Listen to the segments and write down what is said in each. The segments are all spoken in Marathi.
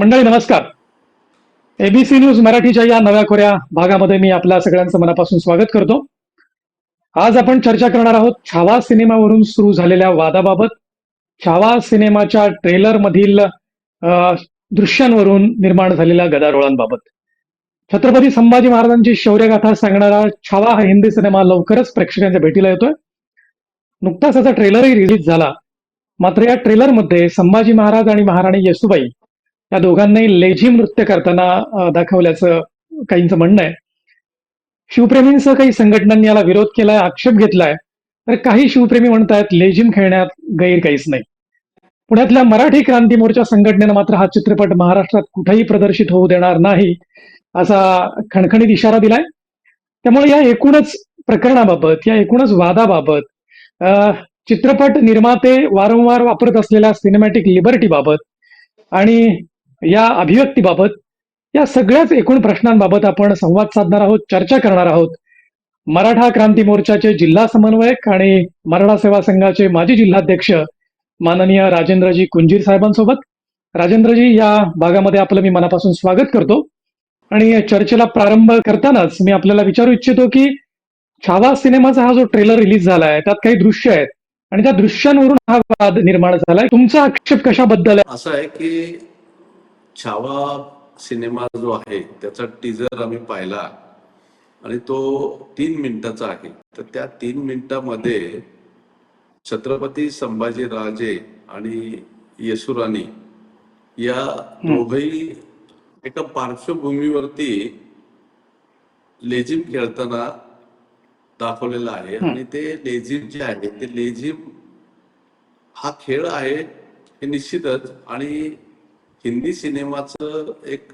मंडळी नमस्कार. एबीसी न्यूज मराठीच्या या नव्या खोऱ्या भागामध्ये मी आपल्या सगळ्यांचं मनापासून स्वागत करतो. आज आपण चर्चा करणार आहोत छावा सिनेमावरून सुरू झालेल्या वादाबाबत. छावा सिनेमाच्या ट्रेलर मधील अ, दृश्यांवरून निर्माण झालेल्या गदारोळांबाबत. छत्रपती संभाजी महाराजांची शौर्यगाथा सांगणारा छावा हा हिंदी सिनेमा लवकरच प्रेक्षकांच्या भेटीला येतोय. नुकताच त्याचा ट्रेलरही रिलीज झाला. मात्र या ट्रेलरमध्ये संभाजी महाराज आणि महाराणी येसुबाई या दोघांनाही लेझी नृत्य करताना दाखवल्याचं काहींचं म्हणणं आहे. शिवप्रेमींसह काही संघटनांनी याला विरोध केलाय आक्षेप घेतलाय. तर काही शिवप्रेमी म्हणतायत लेझिम खेळण्यात गैर काहीच नाही. पुण्यातल्या मराठी क्रांती मोर्चा संघटनेनं मात्र हा चित्रपट महाराष्ट्रात कुठेही प्रदर्शित होऊ देणार नाही असा खणखणीत इशारा दिलाय. त्यामुळे या एकूणच प्रकरणाबाबत या एकूणच वादाबाबत चित्रपट निर्माते वारंवार वापरत असलेल्या सिनेमॅटिक लिबर्टीबाबत आणि या अभिव्यक्तीबाबत या सगळ्याच एकूण प्रश्नांबाबत आपण संवाद साधणार आहोत चर्चा करणार आहोत. मराठा क्रांती मोर्चाचे जिल्हा समन्वयक आणि मराठा सेवा संघाचे माजी जिल्हाध्यक्ष माननीय राजेंद्रजी कुंजीर साहेबांसोबत. राजेंद्रजी या भागामध्ये आपलं मी मनापासून स्वागत करतो. आणि या चर्चेला प्रारंभ करतानाच मी आपल्याला विचारू इच्छितो की छावा सिनेमाचा हा जो ट्रेलर रिलीज झालाय त्यात काही दृश्य आहेत. आणि त्या दृश्यांवरून हा वाद निर्माण झालाय. तुमचा आक्षेप कशाबद्दल आहे? असं आहे की छावा सिनेमा जो आहे त्याचा टीजर आम्ही पाहिला. आणि तो तीन मिनिटाचा आहे. तर त्या तीन मिनिटामध्ये छत्रपती संभाजीराजे आणि येसुराणी या दोघही एका पार्श्वभूमीवरती लेझिम खेळताना दाखवलेला आहे. आणि ते लेझिम जे आहे ते लेझिम हा खेळ आहे हे निश्चितच. आणि हिंदी सिनेमाचं एक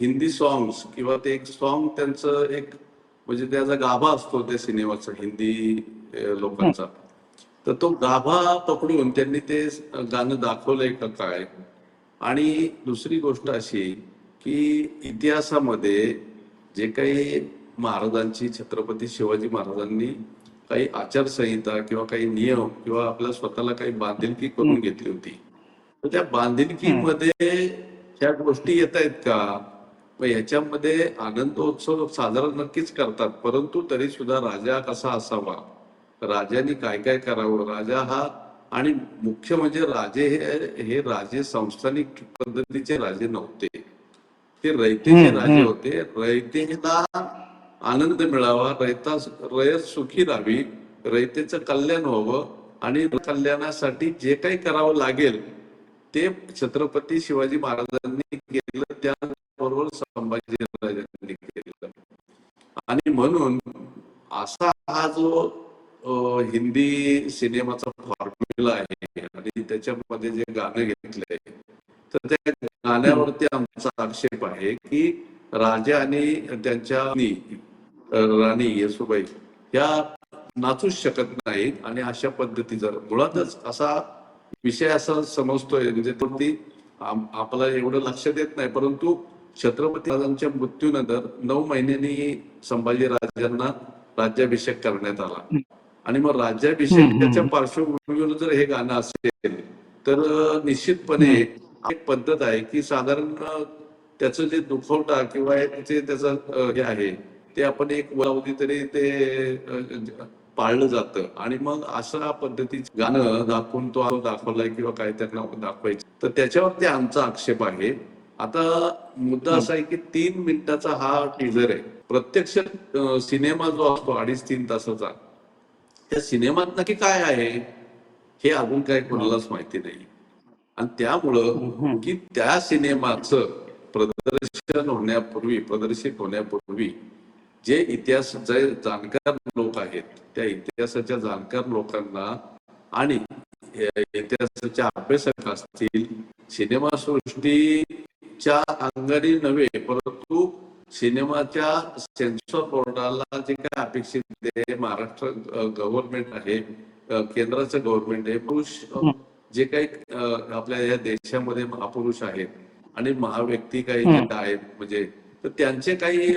हिंदी सॉंग्स किंवा ते एक सॉन्ग त्यांचं एक म्हणजे त्याचा गाभा असतो त्या सिनेमाचा हिंदी लोकांचा. तर तो गाभा पकडून त्यांनी ते गाणं दाखवलंय का काय? आणि दुसरी गोष्ट अशी की इतिहासामध्ये जे काही महाराजांची छत्रपती शिवाजी महाराजांनी काही आचारसंहिता किंवा काही नियम किंवा आपल्या स्वतःला काही बांधिलकी करून घेतली होती त्या बांधिलकीमध्ये ह्या गोष्टी येत आहेत का? मग ह्याच्यामध्ये आनंदोत्सव साजरा नक्कीच करतात परंतु तरी सुद्धा राजा कसा असावा? राजाने काय काय करावं? राजा हा आणि मुख्य म्हणजे राजे हे हे राजे संस्थानिक पद्धतीचे राजे नव्हते. ते रयतेचे राजे. होते. रयतेला आनंद मिळावा रयता रयत सुखी राहावी रयतेचं कल्याण व्हावं आणि कल्याणासाठी जे काही करावं लागेल ते छत्रपती शिवाजी महाराजांनी केलं त्याबरोबर संभाजी राजांनी केलं. आणि म्हणून असा हा जो हिंदी सिनेमाचा फॉर्म्युला आहे आणि त्याच्यामध्ये जे गाणं घेतलंय तर त्या गाण्यावरती आमचा आक्षेप आहे की राजा आणि त्यांच्या राणी येसुबाई ह्या नाचूच शकत नाहीत आणि अशा पद्धतीचा मुळातच असा विषय असा समजतोय. म्हणजे तो आपल्याला एवढं लक्ष देत नाही. परंतु छत्रपती महाराजांच्या मृत्यूनंतर नऊ महिन्यांनी संभाजी राजांना राज्याभिषेक करण्यात आला. आणि मग राज्याभिषेकाच्या पार्श्वभूमीवर जर हे गाणं असेल तर निश्चितपणे एक पद्धत आहे की साधारण त्याचं जे दुखवटा किंवा त्याचं हे आहे ते आपण एक वलावधी तरी ते पाळलं जातं. आणि मग अशा पद्धतीचं गाणं दाखवून तो दाखवलाय किंवा काय त्यांना दाखवायचं. तर त्याच्यावरती आमचा आक्षेप आहे. आता मुद्दा असा आहे की तीन मिनिटाचा हा टीजर आहे. प्रत्यक्ष सिनेमा जो असतो अडीच तीन तासाचा त्या सिनेमात नक्की काय आहे? हे अजून काही कोणालाच माहिती नाही. आणि त्यामुळं की त्या सिनेमाचं प्रदर्शन होण्यापूर्वी प्रदर्शित होण्यापूर्वी जे इतिहास जे जाणकार लोक आहेत त्या इतिहासाच्या जाणकार लोकांना आणि अ, इतिहासाचे अभ्यासक असतील सिनेमा सृष्टीच्या अंगाने नव्हे परंतु सिनेमाच्या सेन्सॉर बोर्डाला जे काय अपेक्षित आहे महाराष्ट्र गव्हर्नमेंट आहे केंद्राचं गव्हर्नमेंट आहे पुरुष जे काही आपल्या या देशामध्ये महापुरुष आहेत आणि महाव्यक्ती काही आहेत म्हणजे तर त्यांचे काही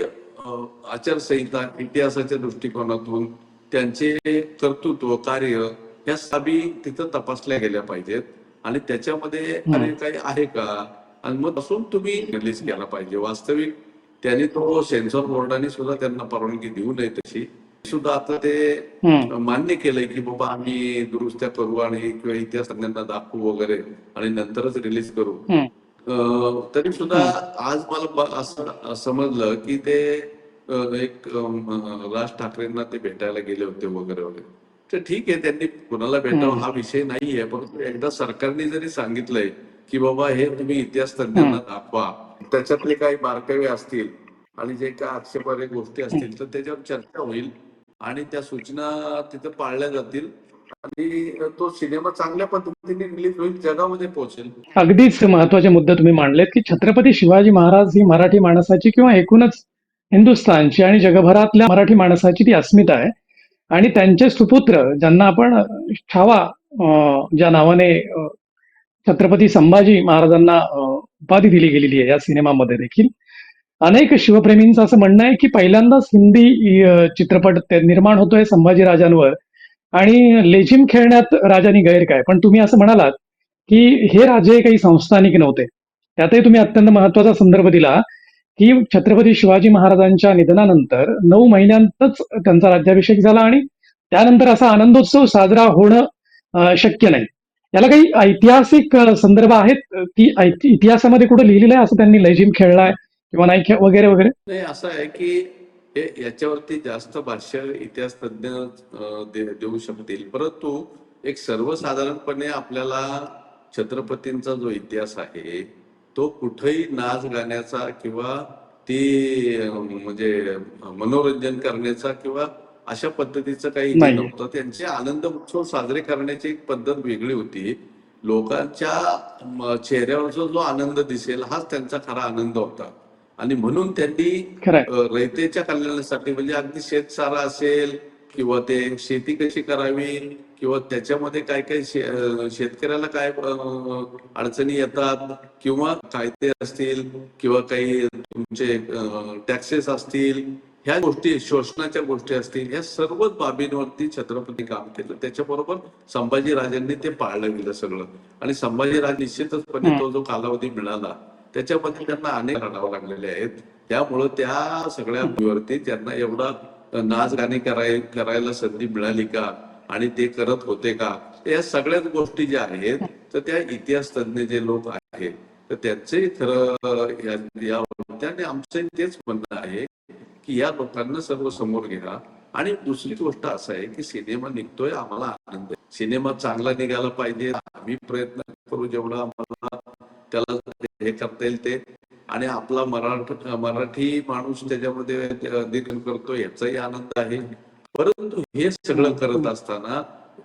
आचारसंहिता इतिहासाच्या दृष्टिकोनातून त्यांचे कर्तृत्व कार्य या बाबी तिथं तपासल्या गेल्या पाहिजेत. आणि त्याच्यामध्ये अरे काही आहे का? आणि मग पासून तुम्ही रिलीज केला पाहिजे. वास्तविक त्यांनी तो सेन्सॉर बोर्डाने सुद्धा त्यांना परवानगी देऊ नये तशी. सुद्धा आता ते. मान्य केलंय की बाबा आम्ही दुरुस्त्या करू आणि किंवा इतिहास तज्ञांना दाखवू वगैरे आणि नंतरच रिलीज करू. तरी सुद्धा आज मला असं समजलं की ते एक राज ठाकरेंना ते भेटायला गेले होते वगैरे वगैरे. तर ठीक आहे त्यांनी कुणाला भेटावं हा विषय नाहीये परंतु एकदा सरकारने जरी सांगितलंय की बाबा हे तुम्ही इतिहास तज्ञांना दाखवा त्याच्यातले काही बारकावे असतील आणि जे काही आक्षेपार्ह गोष्टी असतील तर त्याच्यावर चर्चा होईल आणि त्या सूचना तिथं पाळल्या जातील आणि तो सिनेमा चांगल्या पद्धतीने रिलीज होईल जगामध्ये पोहोचेल. अगदीच महत्त्वाचे मुद्दे तुम्ही मांडलेत की छत्रपती शिवाजी महाराज ही मराठी माणसाची किंवा एकूणच हिंदुस्थानची आणि जगभरातल्या मराठी माणसाची ती अस्मिता आहे. आणि त्यांचे सुपुत्र ज्यांना आपण छावा अं, ज्या नावाने छत्रपती संभाजी महाराजांना उपाधी दिली गेलेली आहे या सिनेमामध्ये देखील. अनेक शिवप्रेमींचं असं म्हणणं आहे की पहिल्यांदाच हिंदी चित्रपट निर्माण होतोय संभाजी राजांवर. आणि लेझिम खेळण्यात राजांनी गैर काय? पण तुम्ही असं म्हणालात की हे राजे काही संस्थानिक नव्हते. त्यातही तुम्ही अत्यंत महत्त्वाचा संदर्भ दिला. की छत्रपती शिवाजी महाराजांच्या निधनानंतर नऊ महिन्यांतच त्यांचा राज्याभिषेक झाला आणि त्यानंतर असा आनंदोत्सव साजरा होणं शक्य नाही. याला काही ऐतिहासिक संदर्भ आहेत की इतिहासामध्ये कुठे लिहिलेलं आहे असं त्यांनी लेझिम खेळलाय किंवा नाही खेळ वगैरे वगैरे? नाही असं आहे की हे याच्यावरती जास्त भाष्य इतिहास तज्ञ देऊ शकतील. परंतु एक सर्वसाधारणपणे आपल्याला छत्रपतींचा जो इतिहास आहे तो कुठेही नाच गाण्याचा किंवा ती म्हणजे मनोरंजन करण्याचा किंवा अशा पद्धतीचं काही. नव्हतं. त्यांचे आनंद उत्सव साजरे करण्याची एक पद्धत वेगळी होती. लोकांच्या चेहऱ्यावरचा जो आनंद दिसेल हाच त्यांचा खरा आनंद होता. आणि म्हणून त्यांनी रयतेच्या कल्याणासाठी म्हणजे अगदी शेतसारा असेल किंवा ते शेती कशी करावी किंवा त्याच्यामध्ये काय काय शेतकऱ्याला काय अडचणी येतात किंवा कायदे असतील किंवा काही तुमचे टॅक्सेस असतील ह्या गोष्टी शोषणाच्या गोष्टी असतील ह्या सर्वच बाबींवरती छत्रपती काम केलं. त्याच्याबरोबर संभाजीराजांनी ते पाळलं गेलं सगळं. आणि संभाजीराज निश्चितचपणे तो जो कालावधी मिळाला त्याच्यामध्ये त्यांना अनेक लढावं लागलेले आहेत. त्यामुळं त्या सगळ्या त्यांना एवढा नाच गाणी कराय करायला संधी मिळाली का? आणि ते करत होते का? या सगळ्याच गोष्टी ज्या आहेत तर त्या इतिहास तज्ञ जे लोक आहेत तर त्यांचे खरं या- आणि आमचं तेच म्हणणं आहे की या लोकांना सर्व समोर घ्या. आणि दुसरी गोष्ट असं आहे की सिनेमा निघतोय आम्हाला आनंद आहे. सिनेमा चांगला निघाला पाहिजे. आम्ही प्रयत्न करू जेवढा आम्हाला त्याला हे करता येईल ते. आणि आपला मराठ मराठी माणूस त्याच्यामध्ये निर्माण करतो याचाही आनंद आहे. परंतु हे सगळं करत असताना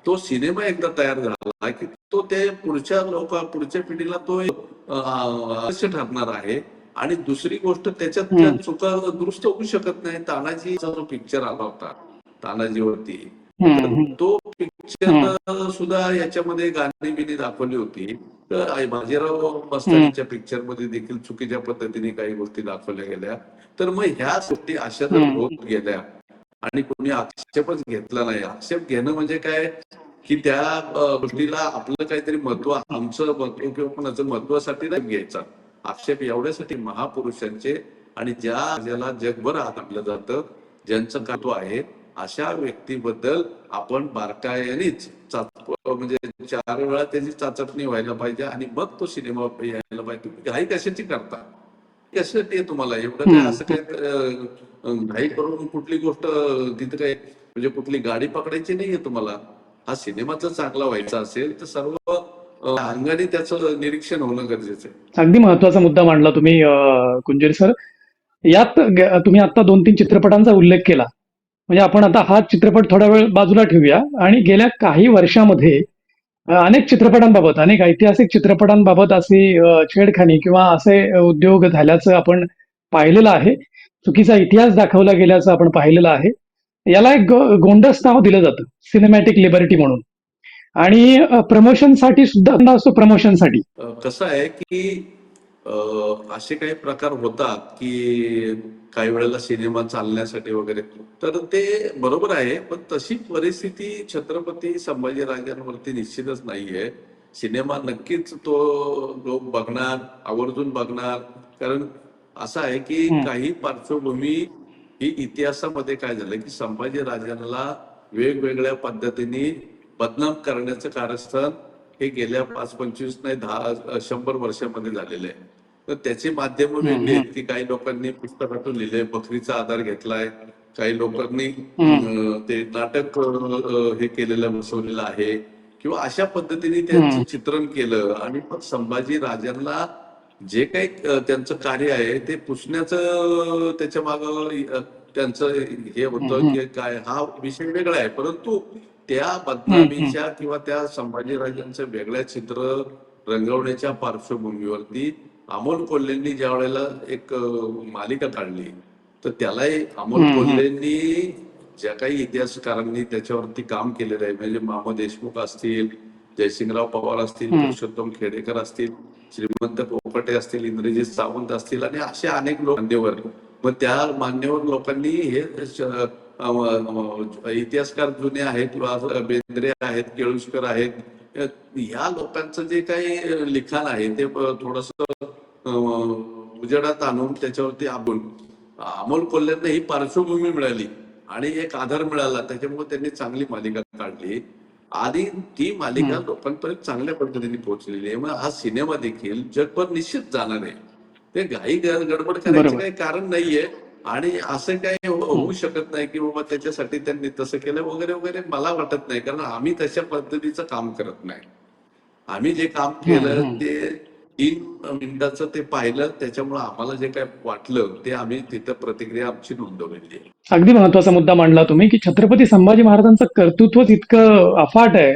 तो सिनेमा एकदा तयार झाला की तो ते पुढच्या लोक पुढच्या पिढीला तो ठरणार आहे. आणि दुसरी गोष्ट त्याच्यात त्या चुका दुरुस्त होऊ शकत नाही तानाजीचा जो पिक्चर आला होता तानाजीवरती. तो पिक्चर सुद्धा याच्यामध्ये गाणी बिनी दाखवली होती. तर बाजीराव मस्तानीच्या पिक्चरमध्ये देखील चुकीच्या पद्धतीने काही गोष्टी दाखवल्या गेल्या. तर मग ह्या गोष्टी अशा. होत गेल्या. आणि कोणी आक्षेपच घेतला नाही. आक्षेप घेणं म्हणजे काय? की त्या गोष्टीला आपलं काहीतरी महत्त्व आमचं महत्त्व किंवा कोणाचं महत्वासाठी नाही घ्यायचा. आक्षेप एवढ्यासाठी महापुरुषांचे आणि ज्या ज्याला जगभर आणलं जातं ज्यांचं महत्त्व आहे अशा व्यक्तीबद्दल आपण बारकायानेच म्हणजे चार वेळा त्याची चाचपणी व्हायला पाहिजे आणि मग तो सिनेमा यायला पाहिजे. तुम्ही घाई कशाची करता? कशासाठी आहे तुम्हाला? एवढं काय. असं काय घाई करून कुठली गोष्ट तिथं काय म्हणजे कुठली गाडी पकडायची नाहीये तुम्हाला? हा सिनेमा जर चांगला व्हायचा असेल तर सर्व अंगाने त्याचं निरीक्षण होणं गरजेचं आहे. अगदी महत्त्वाचा मुद्दा मांडला तुम्ही कुंजीर सर. यात तुम्ही आता दोन तीन चित्रपटांचा उल्लेख केला. म्हणजे आपण आता हा चित्रपट थोडा वेळ बाजूला ठेवूया. आणि गेल्या काही वर्षामध्ये अनेक चित्रपटांबाबत अनेक ऐतिहासिक चित्रपटांबाबत अशी छेडखानी किंवा असे उद्योग झाल्याचं आपण पाहिलेलं आहे. चुकीचा इतिहास दाखवला गेल्याचं आपण पाहिलेलं आहे. याला एक गोंडस नाव दिलं जातं सिनेमॅटिक लिबर्टी म्हणून. आणि प्रमोशनसाठी सुद्धा असतो प्रमोशनसाठी. कसं आहे की असे काही प्रकार होतात की काही वेळेला सिनेमा चालण्यासाठी वगैरे. तर ते बरोबर आहे पण तशी परिस्थिती छत्रपती संभाजीराजांवरती निश्चितच नाहीये. सिनेमा नक्कीच तो लोक बघणार आवर्जून बघणार. कारण असं आहे की. काही पार्श्वभूमी ही इतिहासामध्ये काय झालं की संभाजी राजांना वेगवेगळ्या पद्धतीने बदनाम करण्याचं कारस्थान हे गेल्या पाच पंचवीस नाही दहा शंभर वर्षामध्ये झालेलं आहे. तर त्याची माध्यम वेगळी आहेत. की काही लोकांनी पुस्तकातून लिहिले बकरीचा आधार घेतलाय. काही लोकांनी ते नाटक हे केलेलं बसवलेलं आहे. किंवा अशा पद्धतीने त्यांचं चित्रण केलं. आणि मग संभाजी राजांना जे काही त्यांचं कार्य आहे ते पुसण्याचं त्याच्या माग त्यांचं हे होतं की काय हा विषय वेगळा आहे. परंतु त्या बदनामीच्या किंवा त्या संभाजीराजांचं वेगळ्या चित्र रंगवण्याच्या पार्श्वभूमीवरती अमोल कोल्हेंनी ज्या वेळेला एक मालिका काढली तर त्यालाही अमोल कोल्हेंनी ज्या काही इतिहासकारांनी त्याच्यावरती काम केलेलं आहे म्हणजे मामा देशमुख असतील जयसिंगराव पवार असतील पुरुषोत्तम खेडेकर असतील श्रीमंत कोकटे असतील इंद्रजित सावंत असतील आणि असे अनेक लोक मान्यवर. मग त्या मान्यवर लोकांनी हे इतिहासकार जुने आहेत किंवा बेंद्रे आहेत केळुसकर आहेत ह्या लोकांचं जे काही लिखाण आहे ते थोडस उजेडात आणून त्याच्यावरती आपण अमोल कोल्हेंना ही पार्श्वभूमी मिळाली आणि एक आधार मिळाला. त्याच्यामुळे त्यांनी चांगली मालिका काढली. आणि ती मालिका लोकांपर्यंत चांगल्या पद्धतीने पोहोचलेली आहे. मग हा सिनेमा देखील जगभर निश्चित जाणार आहे. ते घाई गडबड करायचं. काही कारण नाहीये. आणि असं काही हो- होऊ शकत नाही की बाबा त्याच्यासाठी त्यांनी तसं केलं वगैरे वगैरे मला वाटत नाही. कारण आम्ही तशा पद्धतीचं काम करत नाही. आम्ही जे काम केलं ते तीन मिनिटाचं ते पाहिलं त्याच्यामुळे आम्हाला जे काय वाटलं ते आम्ही तिथं प्रतिक्रिया आमची नोंदवलेली आहे. अगदी महत्त्वाचा मुद्दा मांडला तुम्ही की छत्रपती संभाजी महाराजांचं कर्तृत्वच इतकं अफाट आहे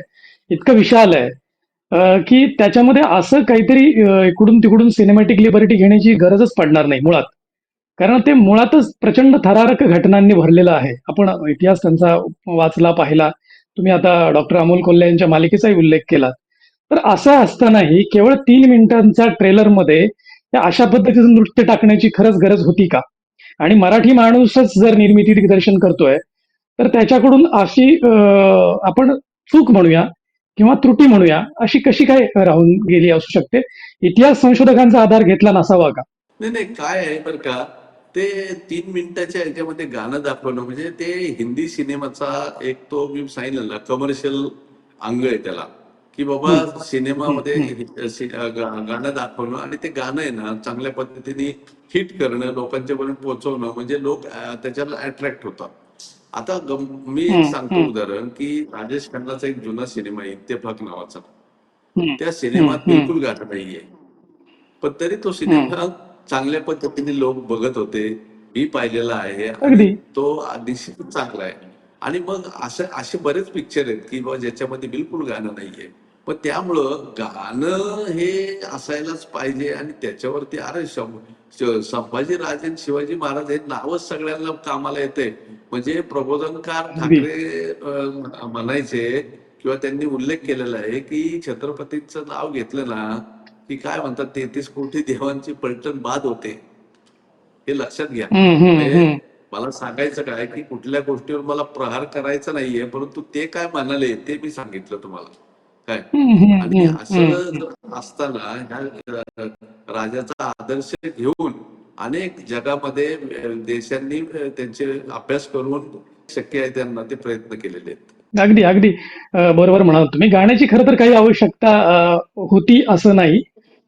इतकं विशाल आहे की त्याच्यामध्ये असं काहीतरी इकडून तिकडून सिनेमॅटिक लिबर्टी घेण्याची गरजच पडणार नाही मुळात. कारण ते मुळातच प्रचंड थरारक घटनांनी भरलेलं आहे. आपण इतिहास त्यांचा वाचला पाहिला. तुम्ही आता डॉक्टर अमोल कोल्हे यांच्या मालिकेचाही उल्लेख केला. तर असं असतानाही केवळ तीन मिनिटांच्या ट्रेलरमध्ये त्या अशा पद्धतीचं नृत्य टाकण्याची खरंच गरज होती का? आणि मराठी माणूसच जर निर्मिती दिग्दर्शन करतोय तर त्याच्याकडून अशी आपण चूक म्हणूया किंवा त्रुटी म्हणूया अशी कशी काय राहून गेली असू शकते? इतिहास संशोधकांचा आधार घेतला नसावा का? नाही नाही काय आहे बरं का ते तीन मिनिटाच्या याच्यामध्ये गाणं दाखवणं म्हणजे ते हिंदी सिनेमाचा एक तो मी सांगितलं ना कमर्शियल अंग आहे त्याला. की बाबा सिनेमामध्ये गाणं दाखवणं आणि ते गाणं आहे ना चांगल्या पद्धतीने हिट करणं लोकांच्या पर्यंत पोहोचवणं म्हणजे लोक त्याच्याला अट्रॅक्ट होतात. आता गम- मी एक सांगतो उदाहरण की राजेश खन्नाचा एक जुना सिनेमा आहे इत्तेफाक नावाचा. त्या सिनेमात बिलकुल गाणं नाहीये. पण तरी तो सिनेमा चांगल्या पद्धतीने लोक बघत होते मी पाहिलेला आहे. आणि तो निश्चित चांगला आहे. आणि मग असं असे बरेच पिक्चर आहेत की बाबा ज्याच्यामध्ये बिलकुल गाणं नाहीये. पण त्यामुळं गाणं हे असायलाच पाहिजे आणि त्याच्यावरती अरे शं- श- संभाजी राजे आणि शिवाजी महाराज हे नावच सगळ्यांना कामाला येते म्हणजे प्रबोधनकार ठाकरे म्हणायचे किंवा त्यांनी उल्लेख केलेला आहे की छत्रपतींचं नाव घेतलं ना की काय म्हणतात तेहतीस कोटी देवांची पलटण बाद होते. हे लक्षात घ्या. म्हणजे. मला सांगायचं काय की कुठल्या गोष्टीवर मला प्रहार करायचा नाहीये परंतु ते काय म्हणाले ते मी सांगितलं तुम्हाला. काय? आणि असं असताना ह्या राजाचा आदर्श घेऊन अनेक जगामध्ये देशांनी त्यांचे अभ्यास करून शक्य आहे त्यांना ते प्रयत्न केलेले आहेत. अगदी अगदी. बरोबर म्हणाल तुम्ही. गाण्याची खरं तर काही आवश्यकता होती असं नाही.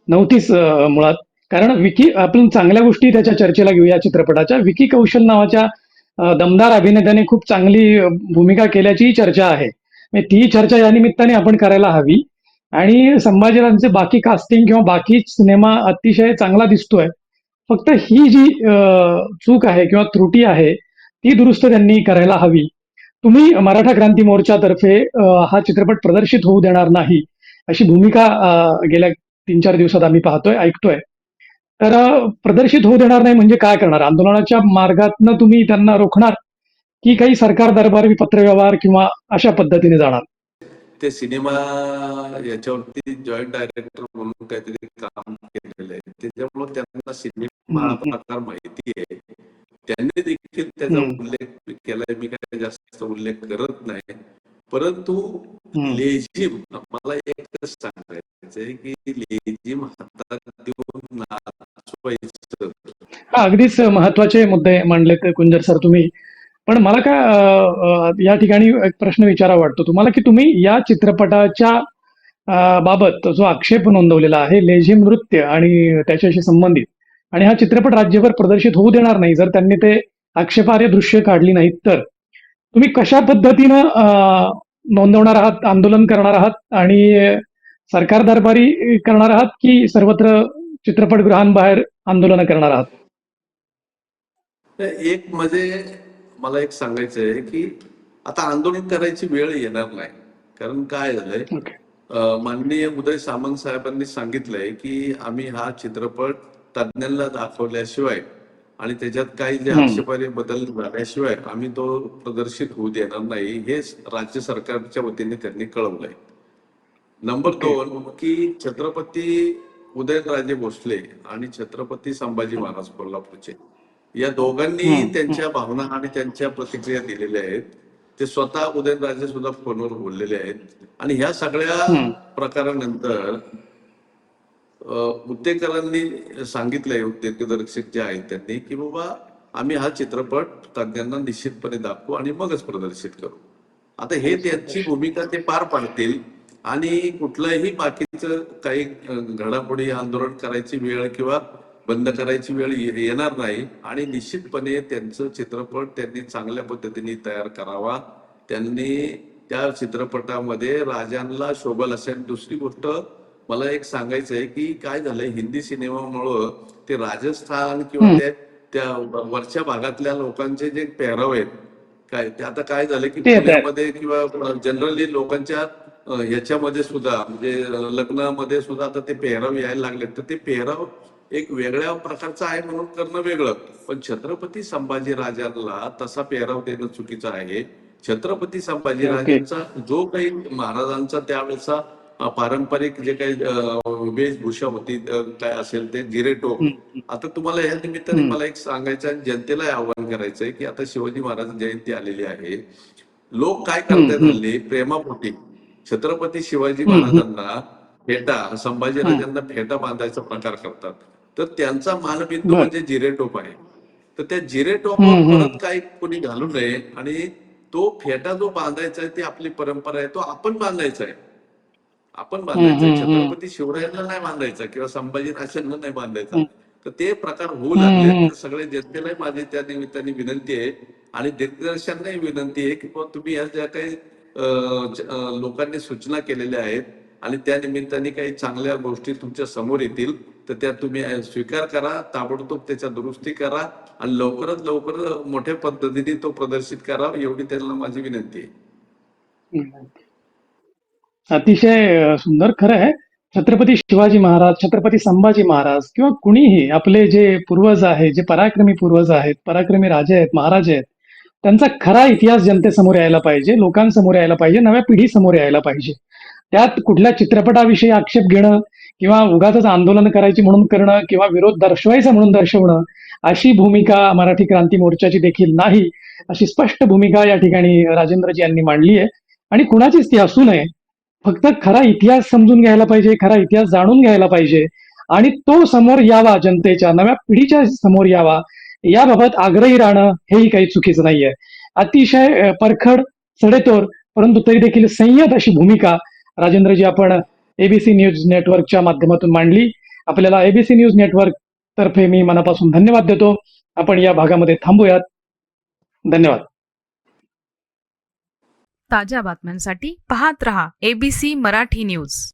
नव्हतीच मुळात. कारण विकी आपण चांगल्या गोष्टी त्याच्या चर्चेला घेऊया चित्रपटाच्या. विकी कौशल नावाच्या दमदार अभिनेत्याने खूप चांगली भूमिका केल्याची चर्चा आहे. म्हणजे ती चर्चा या निमित्ताने आपण करायला हवी. आणि संभाजीराजांचे बाकी कास्टिंग किंवा बाकी सिनेमा अतिशय चांगला दिसतोय. फक्त ही जी चूक आहे किंवा त्रुटी आहे ती दुरुस्त त्यांनी करायला हवी. तुम्ही मराठा क्रांती मोर्चातर्फे हा चित्रपट प्रदर्शित होऊ देणार नाही अशी भूमिका गेल्या तीन चार दिवसात आम्ही पाहतोय ऐकतोय. तर प्रदर्शित होऊ देणार नाही म्हणजे काय करणार? आंदोलनाच्या मार्गातनं तुम्ही त्यांना रोखणार? की काही सरकार दरबारी पत्रव्यवहार किंवा अशा पद्धतीने जाणार? ते सिनेमा याच्यावरती जॉईंट डायरेक्टर म्हणून काहीतरी काम केलेलं आहे. त्याच्यामुळे त्यांना सिनेमा. प्रकार माहिती आहे. त्यांनी देखील त्याचा. उल्लेख केलाय. मी काय जास्त उल्लेख करत नाही. परंतु. लेझिम मला एकच सांगायचंय की लेझिम हातात देऊन नाचवायचं अगदीच महत्त्वाचे मुद्दे मांडलेत कुंजर सर. तुम्ही पण मला काय या ठिकाणी एक प्रश्न विचारावा वाटतो. तुम्हाला की तुम्ही या चित्रपटाच्या बाबत जो आक्षेप नोंदवलेला आहे लेझिम नृत्य आणि त्याच्याशी संबंधित आणि हा चित्रपट राज्यभर प्रदर्शित होऊ देणार नाही जर त्यांनी ते आक्षेपार्ह दृश्य काढली नाहीत तर तुम्ही कशा पद्धतीनं नोंदवणार आहात आंदोलन करणार आहात आणि सरकार दरबारी करणार आहात की सर्वत्र चित्रपटगृहांबाहेर आंदोलन करणार आहात? एक म्हणजे मला एक सांगायचं आहे की आता आंदोलन करायची वेळ येणार नाही. कारण काय झालंय? माननीय उदय सामंत साहेबांनी सांगितलंय की आम्ही हा चित्रपट तज्ज्ञांना दाखवल्याशिवाय आणि त्याच्यात काही जे. आक्षेपार्ह बदल झाल्याशिवाय आम्ही तो प्रदर्शित होऊ देणार नाही हे राज्य सरकारच्या वतीने त्यांनी कळवलंय. नंबर. दोन की छत्रपती उदयनराजे भोसले आणि छत्रपती संभाजी महाराज कोल्हापूरचे. या दोघांनी. त्यांच्या भावना आणि त्यांच्या प्रतिक्रिया दिलेल्या आहेत ते स्वतः उदयनराजे सुद्धा फोनवर बोललेले आहेत आणि ह्या सगळ्या. प्रकारानंतर अं, उद्योगकरांनी सांगितलंय उद्योगदर्शक जे आहेत त्यांनी की बाबा आम्ही हा चित्रपट तज्ज्ञांना निश्चितपणे दाखवू आणि मगच प्रदर्शित करू आता हे त्यांची भूमिका ते पार पाडतील आणि कुठलंही बाकीचं काही घडामोडी आंदोलन करायची वेळ किंवा बंद करायची वेळ येणार नाही आणि निश्चितपणे त्यांचं चित्रपट त्यांनी चांगल्या पद्धतीने तयार करावा त्यांनी त्या चित्रपटामध्ये राजांना शोभल असेल दुसरी गोष्ट मला एक सांगायचं आहे की काय झालंय हिंदी सिनेमामुळं ते राजस्थान किंवा. त्या वरच्या भागातल्या लोकांचे जे पेहराव आहेत काय ते आता काय झालं की. पुण्यामध्ये किंवा जनरली लोकांच्या ह्याच्यामध्ये सुद्धा म्हणजे लग्नामध्ये सुद्धा आता ते पेहराव यायला लागले तर ते पेहराव एक वेगळ्या प्रकारचं आहे म्हणून करणं वेगळं पण छत्रपती संभाजी राजांना तसा पेहराव देणं चुकीचं आहे छत्रपती संभाजी. राजांचा जो काही महाराजांचा त्यावेळेचा पारंपरिक जे काही वेशभूषा होती काय असेल ते हम्म. आता तुम्हाला या निमित्ताने. मला एक सांगायचं जनतेला आवाहन करायचंय की आता शिवाजी महाराज जयंती आलेली आहे लोक काय करतायत हम्म. हल्ली प्रेमापोटी छत्रपती शिवाजी. महाराजांना फेटा संभाजीराजांना फेटा बांधायचा प्रकार करतात तर त्यांचा मानबिंदू बर. म्हणजे जिरेटोप आहे. तर त्या जिरेटोप हम्म, हम्म. परत काही कोणी घालू नये आणि तो फेटा जो बांधायचा आहे ती आपली परंपरा आहे तो आपण बांधायचा आहे. आपण बांधायचं छत्रपती शिवरायांना नाही बांधायचा किंवा संभाजीराजांना नाही बांधायचा. तर ते प्रकार होऊ लागले सगळे जनतेलाही माझी त्या निमित्ताने विनंती आहे आणि दिग्दर्शकांनाही विनंती आहे की तुम्ही या ज्या काही लोकांनी सूचना केलेल्या आहेत आणि त्या निमित्ताने काही चांगल्या गोष्टी तुमच्यासमोर येतील. तर त्या तुम्ही स्वीकार करा ताबडतोब त्याच्या दुरुस्ती करा आणि लवकरात लवकर मोठ्या पद्धतीने तो प्रदर्शित करा एवढी त्यांना माझी विनंती आहे. अतिशय सुंदर खरं आहे. छत्रपती शिवाजी महाराज छत्रपती संभाजी महाराज किंवा कुणीही आपले जे पूर्वज आहेत जे पराक्रमी पूर्वज आहेत पराक्रमी राजे आहेत महाराजे आहेत त्यांचा खरा इतिहास जनतेसमोर यायला पाहिजे लोकांसमोर यायला पाहिजे नव्या पिढीसमोर यायला पाहिजे. त्यात कुठल्या चित्रपटाविषयी आक्षेप घेणं किंवा उगाच आंदोलन करायची म्हणून करणं किंवा विरोध दर्शवायचा म्हणून दर्शवणं अशी भूमिका मराठी क्रांती मोर्चाची देखील नाही अशी स्पष्ट भूमिका या ठिकाणी राजेंद्रजी यांनी मांडली आहे आणि कुणाचीच ती असू नये. फक्त खरा इतिहास समजून घ्यायला पाहिजे खरा इतिहास जाणून घ्यायला पाहिजे. आणि तो समोर यावा जनतेच्या नव्या पिढीच्या समोर यावा याबाबत आग्रही राहणं हेही काही चुकीचं नाहीये. अतिशय परखड सडेतोर परंतु तरी देखील संयत अशी भूमिका राजेंद्रजी आपण एबीसी न्यूज नेटवर्कच्या माध्यमातून मांडली. आपल्याला एबीसी न्यूज नेटवर्क तर्फे मी मनापासून धन्यवाद देतो. आपण या भागामध्ये थांबूयात. धन्यवाद. ताज्या बातम्यांसाठी पाहत रहा एबीसी मराठी न्यूज.